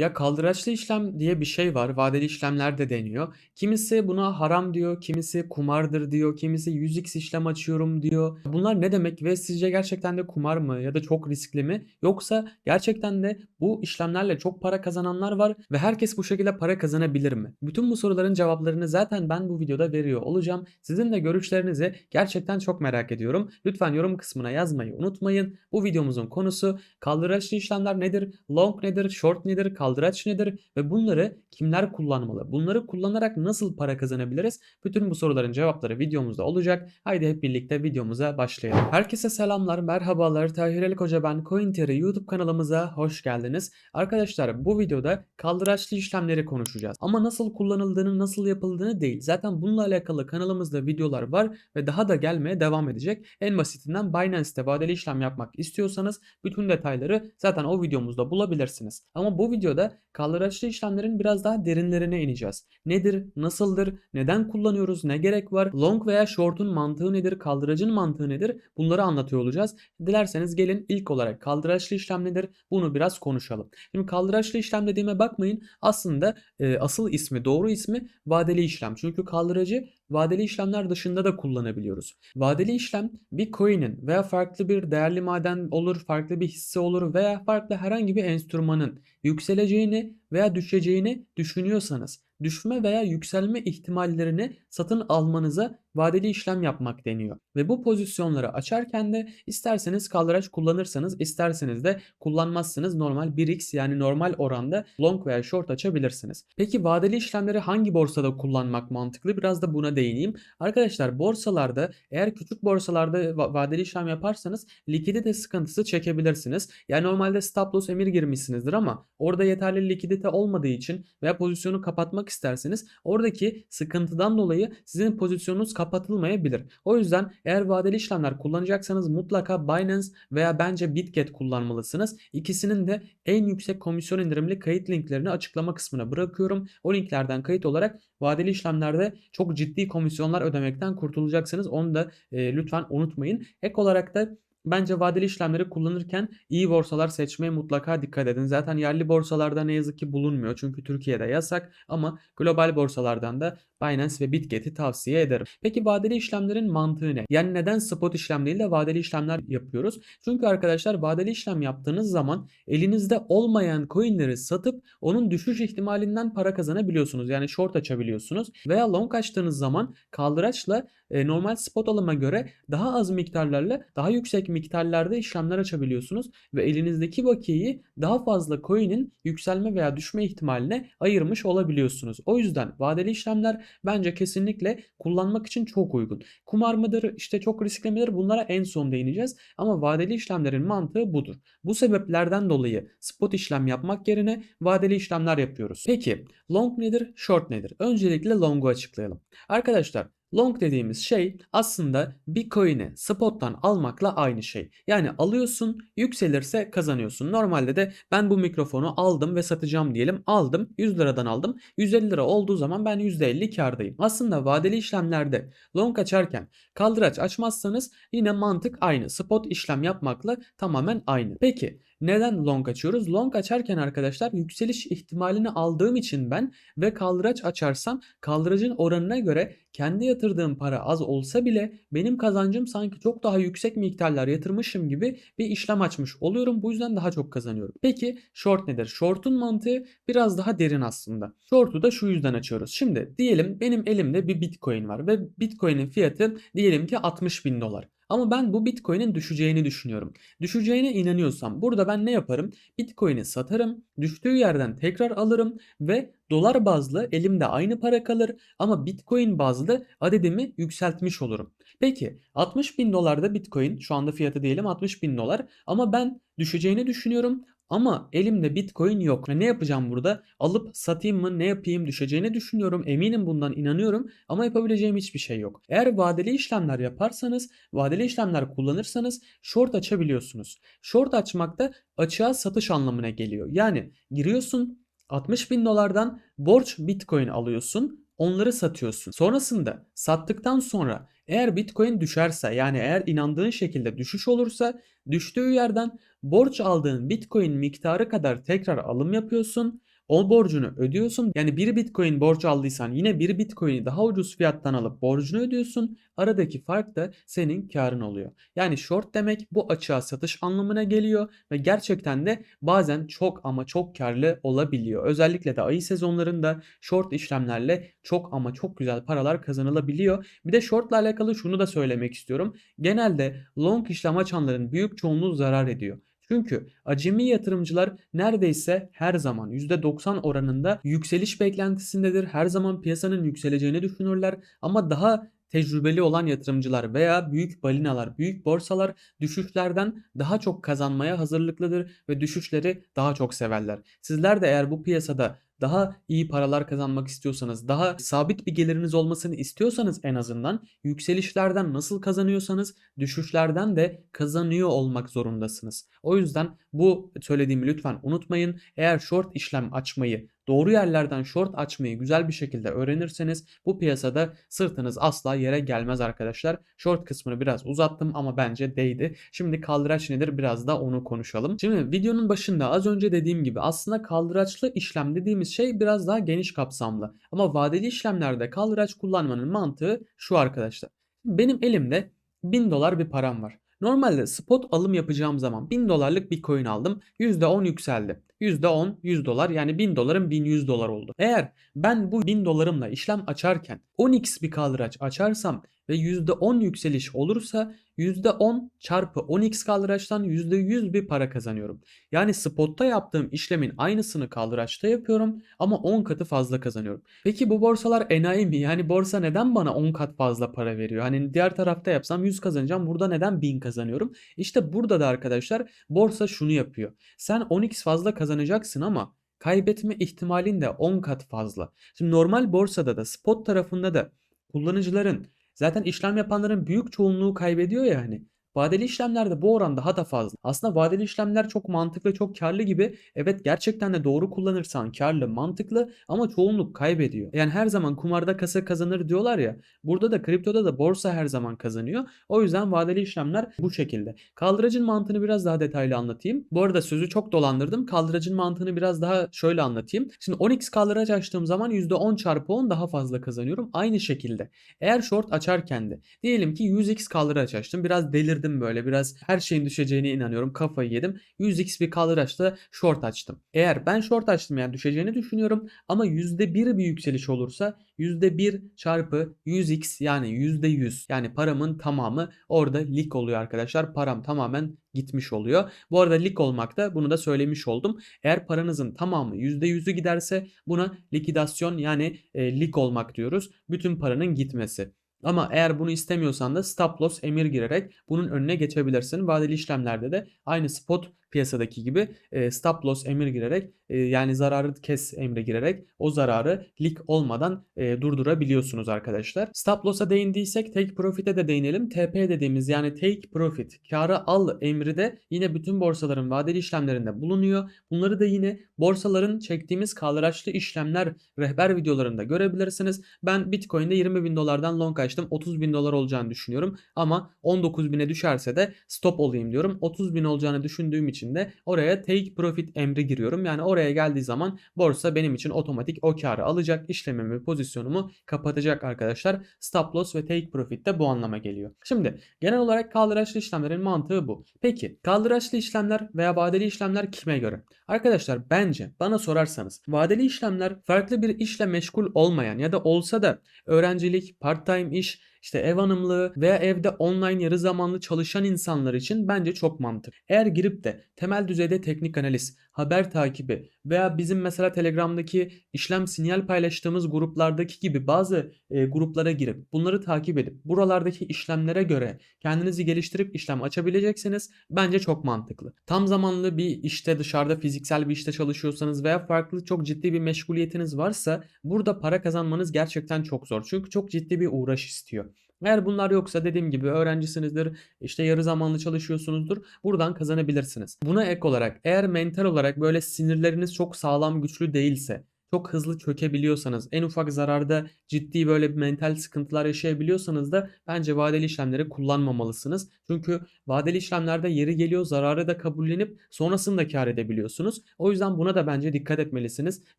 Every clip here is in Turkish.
Ya kaldıraçlı işlem diye bir şey var. Vadeli işlemler de deniyor. Kimisi buna haram diyor, kimisi kumardır diyor, kimisi 100x işlem açıyorum diyor. Bunlar ne demek ve sizce gerçekten de kumar mı ya da çok riskli mi? Yoksa gerçekten de bu işlemlerle çok para kazananlar var ve herkes bu şekilde para kazanabilir mi? Bütün bu soruların cevaplarını zaten ben bu videoda veriyor olacağım. Sizin de görüşlerinizi gerçekten çok merak ediyorum. Lütfen yorum kısmına yazmayı unutmayın. Bu videomuzun konusu kaldıraçlı işlemler nedir? Long nedir? Short nedir? Kaldıraç nedir? Ve bunları kimler kullanmalı? Bunları kullanarak nasıl para kazanabiliriz? Bütün bu soruların cevapları videomuzda olacak. Haydi hep birlikte videomuza başlayalım. Herkese selamlar, merhabalar. Tahir Ali Koca ben CoinTR YouTube kanalımıza hoş geldiniz. Arkadaşlar bu videoda kaldıraçlı işlemleri konuşacağız. Ama nasıl kullanıldığını, nasıl yapıldığını değil. Zaten bununla alakalı kanalımızda videolar var ve daha da gelmeye devam edecek. En basitinden Binance'te vadeli işlem yapmak istiyorsanız bütün detayları zaten o videomuzda bulabilirsiniz. Ama bu videoda kaldıraçlı işlemlerin biraz daha derinlerine ineceğiz. Nedir, nasıldır, neden kullanıyoruz, ne gerek var, long veya short'un mantığı nedir, kaldıracın mantığı nedir bunları anlatıyor olacağız. Dilerseniz gelin ilk olarak kaldıraçlı işlem nedir bunu biraz konuşalım. Şimdi kaldıraçlı işlem dediğime bakmayın aslında e, asıl ismi doğru ismi vadeli işlem. Çünkü kaldıracı vadeli işlemler dışında da kullanabiliyoruz. Vadeli işlem bir coin'in veya farklı bir değerli maden olur, farklı bir hisse olur veya farklı herhangi bir enstrümanın yükseleceğini veya düşeceğini düşünüyorsanız düşme veya yükselme ihtimallerini satın almanıza vadeli işlem yapmak deniyor. Ve bu pozisyonları açarken de isterseniz kaldıraç kullanırsanız isterseniz de kullanmazsınız normal 1x yani normal oranda long veya short açabilirsiniz. Peki vadeli işlemleri hangi borsada kullanmak mantıklı? Biraz da buna değineyim. Arkadaşlar borsalarda eğer küçük borsalarda va- vadeli işlem yaparsanız likidite sıkıntısı çekebilirsiniz. Yani normalde stop loss emir girmişsinizdir ama orada yeterli likidite olmadığı için veya pozisyonu kapatmak isterseniz oradaki sıkıntıdan dolayı sizin pozisyonunuz kapatılmayabilir. O yüzden eğer vadeli işlemler kullanacaksanız mutlaka Binance veya bence Bitget kullanmalısınız. İkisinin de en yüksek komisyon indirimli kayıt linklerini açıklama kısmına bırakıyorum. O linklerden kayıt olarak vadeli işlemlerde çok ciddi komisyonlar ödemekten kurtulacaksınız. Onu da e, lütfen unutmayın. Ek olarak da Bence vadeli işlemleri kullanırken iyi borsalar seçmeye mutlaka dikkat edin. Zaten yerli borsalarda ne yazık ki bulunmuyor çünkü Türkiye'de yasak ama global borsalardan da Binance ve Bitget'i tavsiye ederim. Peki vadeli işlemlerin mantığı ne? Yani neden spot işlem değil de vadeli işlemler yapıyoruz? Çünkü arkadaşlar vadeli işlem yaptığınız zaman elinizde olmayan coinleri satıp onun düşüş ihtimalinden para kazanabiliyorsunuz. Yani short açabiliyorsunuz veya long açtığınız zaman kaldıraçla e, normal spot alıma göre daha az miktarlarla daha yüksek miktarlarda işlemler açabiliyorsunuz ve elinizdeki bakiyeyi daha fazla coin'in yükselme veya düşme ihtimaline ayırmış olabiliyorsunuz. O yüzden vadeli işlemler bence kesinlikle kullanmak için çok uygun. Kumar mıdır, işte çok riskli midir bunlara en son değineceğiz ama vadeli işlemlerin mantığı budur. Bu sebeplerden dolayı spot işlem yapmak yerine vadeli işlemler yapıyoruz. Peki long nedir, short nedir? Öncelikle long'u açıklayalım. Arkadaşlar Long dediğimiz şey aslında bir coin'i spot'tan almakla aynı şey. Yani alıyorsun, yükselirse kazanıyorsun. Normalde de ben bu mikrofonu aldım ve satacağım diyelim. Aldım, 100 liradan aldım. 150 lira olduğu zaman ben %50 kardayım. Aslında vadeli işlemlerde long açarken kaldıraç açmazsanız yine mantık aynı. Spot işlem yapmakla tamamen aynı. Peki neden long açıyoruz? Long açarken arkadaşlar yükseliş ihtimalini aldığım için ben ve kaldıraç açarsam kaldıracın oranına göre kendi yatırdığım para az olsa bile benim kazancım sanki çok daha yüksek miktarlar yatırmışım gibi bir işlem açmış oluyorum. Bu yüzden daha çok kazanıyorum. Peki short nedir? Short'un mantığı biraz daha derin aslında. Short'u da şu yüzden açıyoruz. Şimdi diyelim benim elimde bir bitcoin var ve bitcoin'in fiyatı diyelim ki 60 bin dolar. Ama ben bu Bitcoin'in düşeceğini düşünüyorum. Düşeceğine inanıyorsam burada ben ne yaparım? Bitcoin'i satarım, düştüğü yerden tekrar alırım ve dolar bazlı elimde aynı para kalır ama Bitcoin bazlı adedimi yükseltmiş olurum. Peki 60 bin dolarda Bitcoin şu anda fiyatı diyelim 60 bin dolar ama ben düşeceğini düşünüyorum ama elimde Bitcoin yok. Ne yapacağım burada? Alıp satayım mı? Ne yapayım? Düşeceğini düşünüyorum. Eminim bundan inanıyorum ama yapabileceğim hiçbir şey yok. Eğer vadeli işlemler yaparsanız, vadeli işlemler kullanırsanız short açabiliyorsunuz. Short açmak da açığa satış anlamına geliyor. Yani giriyorsun 60 bin dolardan borç Bitcoin alıyorsun. Onları satıyorsun. Sonrasında sattıktan sonra eğer Bitcoin düşerse yani eğer inandığın şekilde düşüş olursa düştüğü yerden borç aldığın Bitcoin miktarı kadar tekrar alım yapıyorsun. O borcunu ödüyorsun. Yani 1 Bitcoin borç aldıysan yine 1 Bitcoin'i daha ucuz fiyattan alıp borcunu ödüyorsun. Aradaki fark da senin karın oluyor. Yani short demek bu açığa satış anlamına geliyor ve gerçekten de bazen çok ama çok karlı olabiliyor. Özellikle de ayı sezonlarında short işlemlerle çok ama çok güzel paralar kazanılabiliyor. Bir de shortla alakalı şunu da söylemek istiyorum. Genelde long işlem açanların büyük çoğunluğu zarar ediyor. Çünkü acemi yatırımcılar neredeyse her zaman %90 oranında yükseliş beklentisindedir. Her zaman piyasanın yükseleceğini düşünürler ama daha tecrübeli olan yatırımcılar veya büyük balinalar, büyük borsalar düşüşlerden daha çok kazanmaya hazırlıklıdır ve düşüşleri daha çok severler. Sizler de eğer bu piyasada daha iyi paralar kazanmak istiyorsanız, daha sabit bir geliriniz olmasını istiyorsanız en azından yükselişlerden nasıl kazanıyorsanız düşüşlerden de kazanıyor olmak zorundasınız. O yüzden bu söylediğimi lütfen unutmayın. Eğer short işlem açmayı doğru yerlerden short açmayı güzel bir şekilde öğrenirseniz bu piyasada sırtınız asla yere gelmez arkadaşlar. Short kısmını biraz uzattım ama bence değdi. Şimdi kaldıraç nedir biraz da onu konuşalım. Şimdi videonun başında az önce dediğim gibi aslında kaldıraçlı işlem dediğimiz şey biraz daha geniş kapsamlı. Ama vadeli işlemlerde kaldıraç kullanmanın mantığı şu arkadaşlar. Benim elimde 1000 dolar bir param var. Normalde spot alım yapacağım zaman 1000 dolarlık bir coin aldım. %10 yükseldi. %10 100 dolar yani 1000 dolarım 1100 dolar oldu. Eğer ben bu 1000 dolarımla işlem açarken 10x bir kaldıraç açarsam ve %10 yükseliş olursa %10 çarpı 10x kaldıraçtan %100 bir para kazanıyorum. Yani spotta yaptığım işlemin aynısını kaldıraçta yapıyorum ama 10 katı fazla kazanıyorum. Peki bu borsalar enayi mi? Yani borsa neden bana 10 kat fazla para veriyor? Hani diğer tarafta yapsam 100 kazanacağım burada neden 1000 kazanıyorum? İşte burada da arkadaşlar borsa şunu yapıyor. Sen 10x fazla kazanacaksın ama kaybetme ihtimalin de 10 kat fazla. Şimdi normal borsada da spot tarafında da kullanıcıların Zaten işlem yapanların büyük çoğunluğu kaybediyor ya hani. Vadeli işlemlerde bu oran daha da fazla. Aslında vadeli işlemler çok mantıklı, çok karlı gibi. Evet gerçekten de doğru kullanırsan karlı, mantıklı ama çoğunluk kaybediyor. Yani her zaman kumarda kasa kazanır diyorlar ya. Burada da kriptoda da borsa her zaman kazanıyor. O yüzden vadeli işlemler bu şekilde. Kaldıracın mantığını biraz daha detaylı anlatayım. Bu arada sözü çok dolandırdım. Kaldıracın mantığını biraz daha şöyle anlatayım. Şimdi 10x kaldıraç açtığım zaman %10 çarpı 10 daha fazla kazanıyorum. Aynı şekilde. Eğer short açarken de diyelim ki 100x kaldıraç açtım. Biraz delir delirdim böyle biraz her şeyin düşeceğine inanıyorum kafayı yedim. 100x bir kaldıraçta short açtım. Eğer ben short açtım yani düşeceğini düşünüyorum ama %1 bir yükseliş olursa %1 çarpı 100x yani %100 yani paramın tamamı orada lik oluyor arkadaşlar. Param tamamen gitmiş oluyor. Bu arada lik olmak da bunu da söylemiş oldum. Eğer paranızın tamamı %100'ü giderse buna likidasyon yani e, lik olmak diyoruz. Bütün paranın gitmesi. Ama eğer bunu istemiyorsan da stop loss emir girerek bunun önüne geçebilirsin. Vadeli işlemlerde de aynı spot piyasadaki gibi e, stop loss emir girerek e, yani zararı kes emre girerek o zararı lik olmadan e, durdurabiliyorsunuz arkadaşlar. Stop loss'a değindiysek take profit'e de değinelim. TP dediğimiz yani take profit karı al emri de yine bütün borsaların vadeli işlemlerinde bulunuyor. Bunları da yine borsaların çektiğimiz kaldıraçlı işlemler rehber videolarında görebilirsiniz. Ben Bitcoin'de 20 bin dolardan long açtım. 30 bin dolar olacağını düşünüyorum. Ama 19 bine düşerse de stop olayım diyorum. 30 bin olacağını düşündüğüm için için de oraya take profit emri giriyorum. Yani oraya geldiği zaman borsa benim için otomatik o karı alacak. işlemimi pozisyonumu kapatacak arkadaşlar. Stop loss ve take profit de bu anlama geliyor. Şimdi genel olarak kaldıraçlı işlemlerin mantığı bu. Peki kaldıraçlı işlemler veya vadeli işlemler kime göre? Arkadaşlar bence bana sorarsanız vadeli işlemler farklı bir işle meşgul olmayan ya da olsa da öğrencilik, part time iş işte ev hanımlığı veya evde online yarı zamanlı çalışan insanlar için bence çok mantık. Eğer girip de temel düzeyde teknik analiz, haber takibi veya bizim mesela Telegram'daki işlem sinyal paylaştığımız gruplardaki gibi bazı e, gruplara girip bunları takip edip buralardaki işlemlere göre kendinizi geliştirip işlem açabilecekseniz bence çok mantıklı. Tam zamanlı bir işte dışarıda fiziksel bir işte çalışıyorsanız veya farklı çok ciddi bir meşguliyetiniz varsa burada para kazanmanız gerçekten çok zor. Çünkü çok ciddi bir uğraş istiyor. Eğer bunlar yoksa dediğim gibi öğrencisinizdir, işte yarı zamanlı çalışıyorsunuzdur. Buradan kazanabilirsiniz. Buna ek olarak eğer mental olarak böyle sinirleriniz çok sağlam güçlü değilse çok hızlı çökebiliyorsanız, en ufak zararda ciddi böyle bir mental sıkıntılar yaşayabiliyorsanız da bence vadeli işlemleri kullanmamalısınız. Çünkü vadeli işlemlerde yeri geliyor zararı da kabullenip sonrasında kâr edebiliyorsunuz. O yüzden buna da bence dikkat etmelisiniz.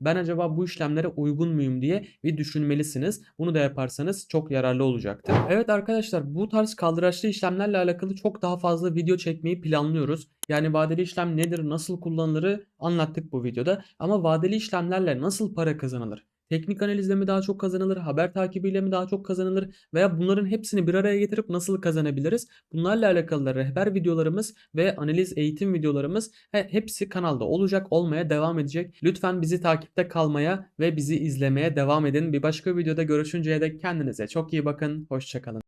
Ben acaba bu işlemlere uygun muyum diye bir düşünmelisiniz. Bunu da yaparsanız çok yararlı olacaktır. Evet arkadaşlar bu tarz kaldıraçlı işlemlerle alakalı çok daha fazla video çekmeyi planlıyoruz. Yani vadeli işlem nedir, nasıl kullanılırı anlattık bu videoda. Ama vadeli işlemlerle nasıl para kazanılır? Teknik analizle mi daha çok kazanılır, haber takibiyle mi daha çok kazanılır veya bunların hepsini bir araya getirip nasıl kazanabiliriz? Bunlarla alakalı rehber videolarımız ve analiz eğitim videolarımız he- hepsi kanalda olacak, olmaya devam edecek. Lütfen bizi takipte kalmaya ve bizi izlemeye devam edin. Bir başka videoda görüşünceye dek kendinize çok iyi bakın. Hoşçakalın.